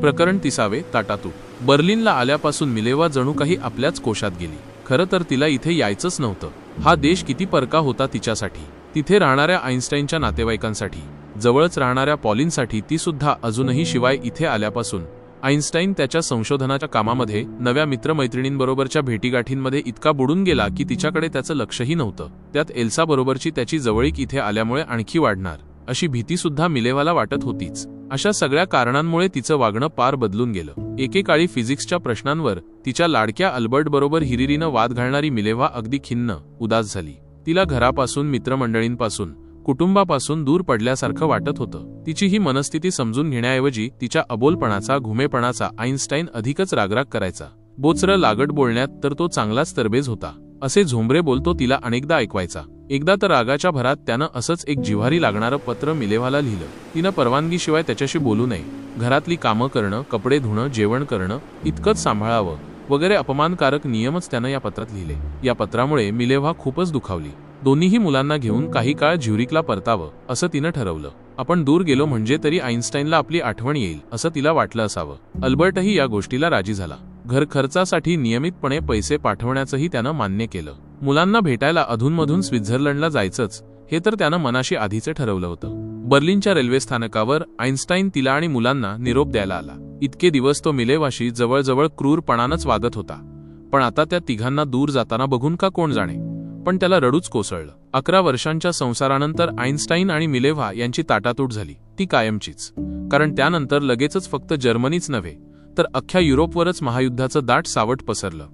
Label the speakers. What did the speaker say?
Speaker 1: प्रकरण तिसावे ताटातू बर्लिनला आल्यापासून मिलेवा जणू काही आपल्याच कोशात गेली. खरं तर तिला इथे यायचंच नव्हतं. हा देश किती परका होता तिच्यासाठी. तिथे राहणाऱ्या आईन्स्टाईनच्या नातेवाईकांसाठी जवळच राहणाऱ्या पॉलिनसाठी ती सुद्धा अजूनही शिवाय इथे आल्यापासून. आईन्स्टाईन त्याच्या संशोधनाच्या कामामध्ये नव्या मित्रमैत्रिणींबरोबरच्या भेटीगाठींमध्ये इतका बुडून गेला की तिच्याकडे त्याचं लक्षही नव्हतं. त्यात एल्साबरोबरची त्याची जवळीक इथे आल्यामुळे आणखी वाढणार. अशी भीती सुद्धा मिलेवाला वाटत होतीच. अशा सगळ्या कारणांमुळे तिचं वागणं पार बदलून गेलं. एकेकाळी फिजिक्सच्या प्रश्नांवर तिच्या लाडक्या अल्बर्ट बरोबर हिरिरीनं वाद घालणारी मिलेवा अगदी खिन्न उदास झाली. तिला घरापासून मित्रमंडळींपासून कुटुंबापासून दूर पडल्यासारखं वाटत होतं. तिची ही मनस्थिती समजून घेण्याऐवजी तिच्या अबोलपणाचा घुमेपणाचा आईन्स्टाईन अधिकच रागराग करायचा. बोचरं लागट बोलण्यात तर तो चांगलाच तरबेज होता. असे झोंबरे बोलतो तिला अनेकदा ऐकवायचा. एकदा तर रागाच्या भरात त्यानं असंच एक जिव्हारी लागणारं पत्र मिलेव्हाला लिहिलं. तिनं परवानगीशिवाय त्याच्याशी बोलू नये. घरातली कामं करणं कपडे धुणं जेवण करणं इतकंच सांभाळावं वगैरे अपमानकारक नियमच त्यानं या पत्रात लिहिले. या पत्रामुळे मिलेव्हा खूपच दुखावली. दोन्हीही मुलांना घेऊन काही काळ झ्युरिकला परतावं असं तिनं ठरवलं. आपण दूर गेलो म्हणजे तरी आईन्स्टाईनला आपली आठवण येईल असं तिला वाटलं असावं. अल्बर्टही या गोष्टीला राजी झाला. घरखर्चासाठी नियमितपणे पैसे पाठवण्याचंही त्यानं मान्य केलं. मुलांना भेटायला अधूनमधून स्वित्झर्लंडला जायचंच हे तर त्यानं मनाशी आधीच ठरवलं होतं. बर्लिनच्या रेल्वे स्थानकावर आईन्स्टाईन तिला आणि मुलांना निरोप द्यायला आला. इतके दिवस तो मिलेवाशी जवळजवळ क्रूरपणानंच वागत होता. पण आता त्या तिघांना दूर जाताना बघून का कोण जाणे? पण त्याला रडूच कोसळलं. अकरा वर्षांच्या संसारानंतर आईन्स्टाईन आणि मिलेव्हा यांची ताटातूट झाली. ती कायमचीच. कारण त्यानंतर लगेचच फक्त जर्मनीच नव्हे तर अख्ख्या युरोपवरच महायुद्धाचं दाट सावट पसरलं.